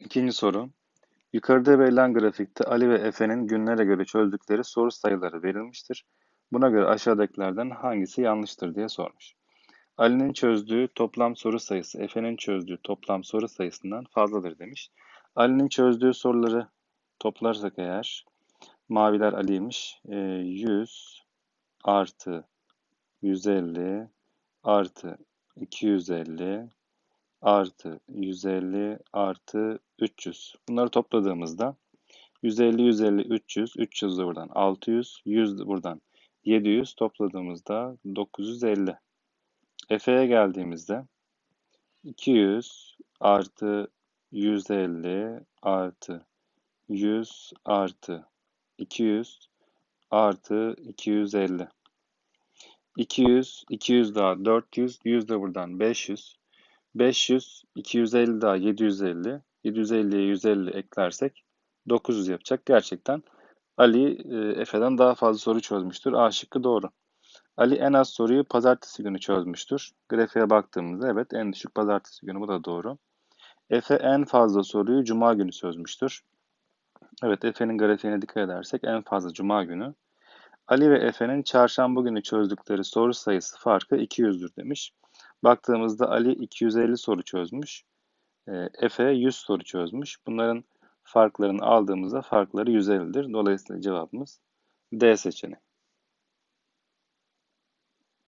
İkinci soru. Yukarıda verilen grafikte Ali ve Efe'nin günlere göre çözdükleri soru sayıları verilmiştir. Buna göre aşağıdakilerden hangisi yanlıştır diye sormuş. Ali'nin çözdüğü toplam soru sayısı Efe'nin çözdüğü toplam soru sayısından fazladır demiş. Ali'nin çözdüğü soruları toplarsak eğer maviler Ali'ymiş. E, 100 artı 150 artı 250 artı 150 artı 300. Bunları topladığımızda 150, 150, 300, 300 de buradan 600, 100 de buradan 700 topladığımızda 950. Efe'ye geldiğimizde 200 artı 150 artı 100 artı 200 artı 250. 200, 200 daha 400, 100 de buradan 500. 500, 250 daha 750. 750'ye 150 eklersek 900 yapacak. Gerçekten Ali e, Efe'den daha fazla soru çözmüştür. A şıkkı doğru. Ali en az soruyu pazartesi günü çözmüştür. Grafiğe baktığımızda evet en düşük pazartesi günü bu da doğru. Efe en fazla soruyu cuma günü çözmüştür. Evet Efe'nin grafiğine dikkat edersek en fazla cuma günü. Ali ve Efe'nin çarşamba günü çözdükleri soru sayısı farkı 200'dür demiş. Baktığımızda Ali 250 soru çözmüş. E, Efe 100 soru çözmüş. Bunların farklarını aldığımızda farkları 150'dir. Dolayısıyla cevabımız D seçeneği.